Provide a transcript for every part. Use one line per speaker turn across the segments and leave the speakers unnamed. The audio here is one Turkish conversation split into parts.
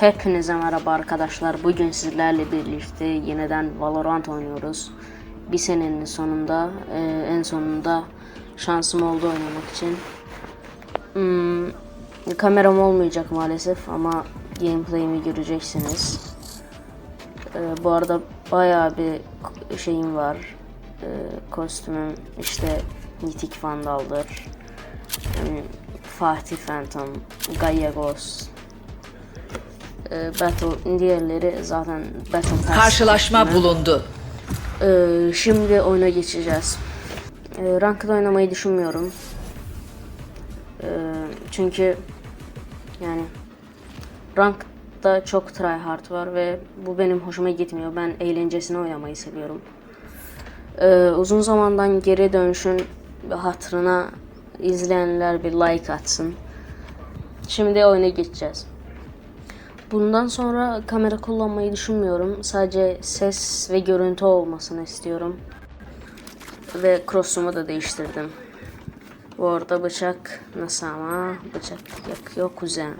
Hepinize merhaba arkadaşlar. Bugün sizlerle birlikte yeniden Valorant oynuyoruz. Bir senenin sonunda, e, en sonunda şansım oldu oynamak için. Hmm, kameram olmayacak maalesef ama gameplay'imi göreceksiniz. E, bu arada bayağı bir şeyim var. E, kostümüm işte Nitik Vandal'dır. Yani Fatih Phantom, Ghost, e, Battle diğerleri zaten Battle Pass.
Karşılaşma
kostümü.
bulundu.
E, şimdi oyuna geçeceğiz. E, ranked oynamayı düşünmüyorum. E, çünkü yani rankta çok tryhard var ve bu benim hoşuma gitmiyor. Ben eğlencesine oynamayı seviyorum. E, uzun zamandan geri dönüşün hatırına izleyenler bir like atsın. Şimdi oyuna geçeceğiz. Bundan sonra kamera kullanmayı düşünmüyorum. Sadece ses ve görüntü olmasını istiyorum. Ve cross'umu da değiştirdim. Bu arada bıçak nasıl ama? Bıçak yok, yok kuzen.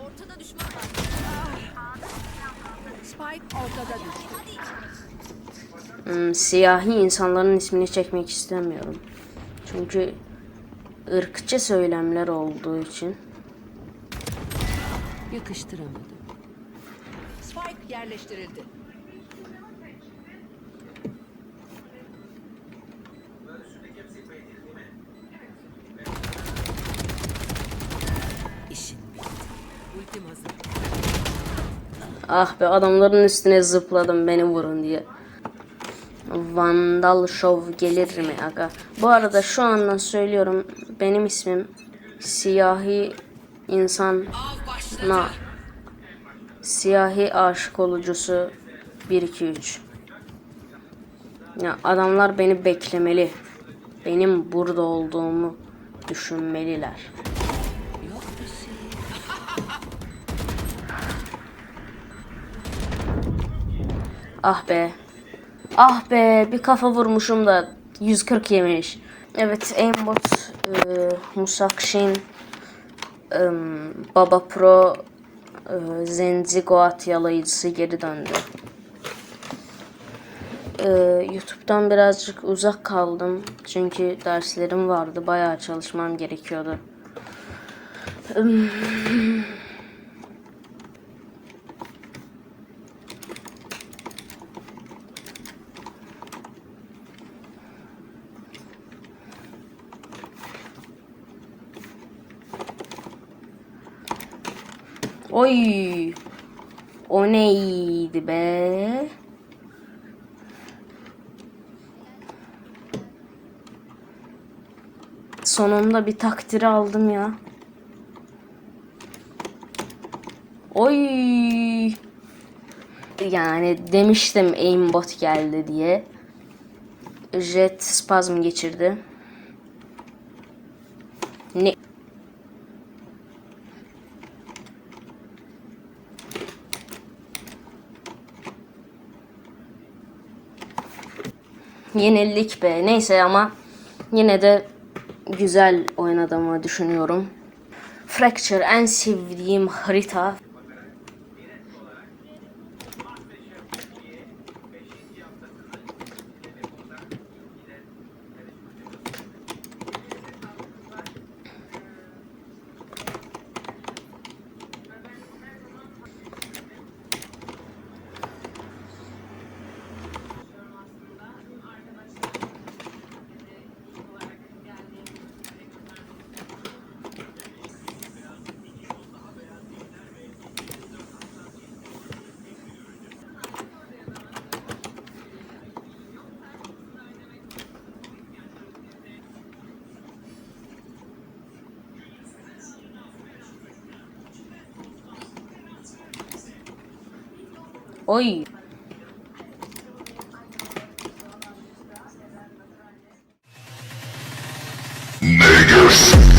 Hmm, siyahi insanların ismini çekmek istemiyorum. Çünkü ırkçı söylemler olduğu için.
Yakıştıramadım. Spike yerleştirildi. İşin bitti. Ultim hazır.
Ah be adamların üstüne zıpladım beni vurun diye. Vandal Show gelir mi aga? Bu arada şu andan söylüyorum benim ismim siyahi insan na siyahi aşık olucusu 1 2 3. Ya adamlar beni beklemeli. Benim burada olduğumu düşünmeliler. Ah be. Ah be bir kafa vurmuşum da 140 yemiş. Evet aimbot e, Musakşin e, Baba Pro e, Zenzi Goat yalayıcısı geri döndü. E, YouTube'dan birazcık uzak kaldım. Çünkü derslerim vardı. Bayağı çalışmam gerekiyordu. Oy. O neydi be? Sonunda bir takdiri aldım ya. Oy. Yani demiştim aimbot geldi diye. Jet spazm geçirdi. Ne? Yenildik be. Neyse ama yine de güzel oynadığımı düşünüyorum. Fracture en sevdiğim harita. Oy.
Niggas.